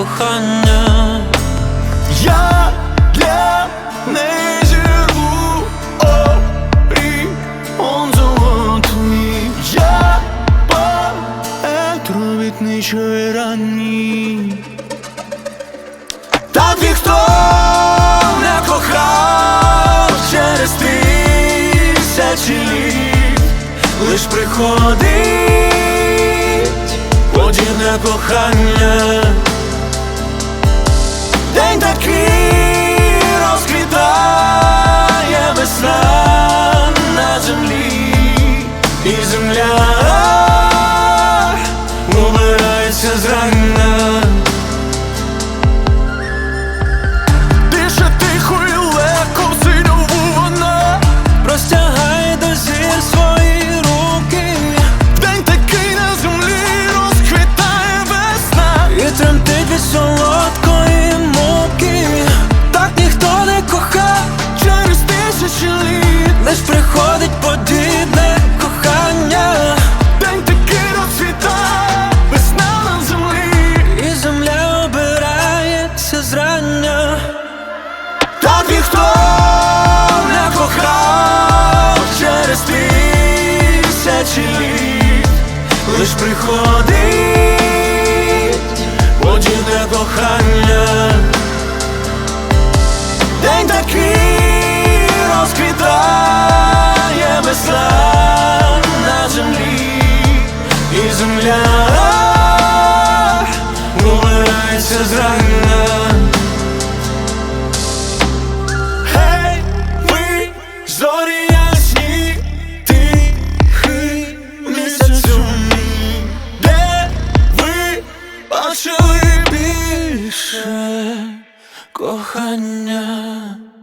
Кохання? Я для неї живу, он золотий, я поет робітничої. Так ніхто не кохав через тисячі літ, лиш приходить подібне кохання. День такий розквітає весна на землі, і земля лиш приходить подібне кохання. 睡过很多年。